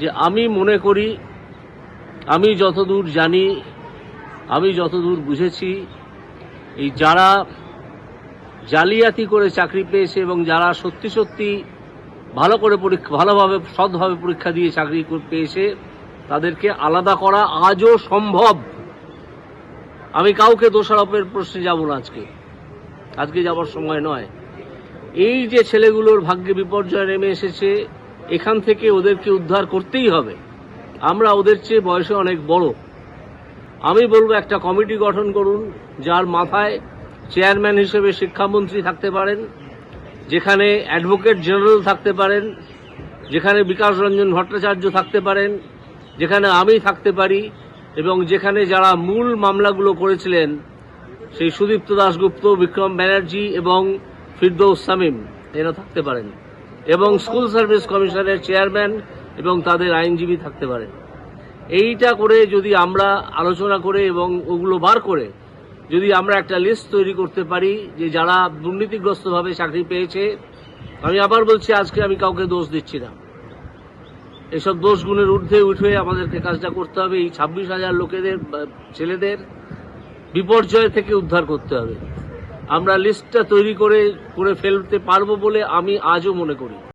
যে আমি মনে করি, আমি যতদূর জানি, আমি যতদূর বুঝেছি, এই যারা জালিয়াতি করে চাকরি পেয়েছে এবং যারা সত্যি সত্যি ভালো করে পরীক্ষা, ভালোভাবে, সৎভাবে পরীক্ষা দিয়ে চাকরি পেয়েছে, তাদেরকে আলাদা করা আজও সম্ভব। আমি কাউকে দোষারোপের প্রশ্নে যাব না আজকে। আজকে যাবার সময় নয়। এই যে ছেলেগুলোর ভাগ্যে বিপর্যয় নেমে এসেছে এখান থেকে ওদেরকে উদ্ধার করতেই হবে। আমরা ওদের চেয়ে বয়সে অনেক বড়। আমি বলব একটা কমিটি গঠন করুন, যার মাথায় চেয়ারম্যান হিসেবে শিক্ষামন্ত্রী থাকতে পারেন, যেখানে অ্যাডভোকেট জেনারেল থাকতে পারেন, যেখানে বিকাশ রঞ্জন ভট্টাচার্য থাকতে পারেন, যেখানে আমি থাকতে পারি, এবং যেখানে যারা মূল মামলাগুলো করেছিলেন, সেই সুদীপ্ত দাশগুপ্ত, বিক্রম ব্যানার্জি এবং ফিরদৌস সামিম এরা থাকতে পারেন। এবং স্কুল সার্ভিস কমিশনের চেয়ারম্যান এবং তাদের আইনজীবী থাকতে পারে। এইটা করে যদি আমরা আলোচনা করে এবং ওগুলো বার করে, যদি আমরা একটা লিস্ট তৈরি করতে পারি যে যারা দুর্নীতিগ্রস্তভাবে চাকরি পেয়েছে, আমি আবার বলছি, আজকে আমি কাউকে দোষ দিচ্ছি না। এসব দোষ গুণের ঊর্ধ্বে উঠে আমাদেরকে কাজটা করতে হবে। এই ছাব্বিশ হাজার লোকেদের ছেলেদের বিপর্যয় থেকে উদ্ধার করতে হবে। আমরা লিস্টটা তৈরি করে করে ফেলতে পারব বলে আমি আজও মনে করি।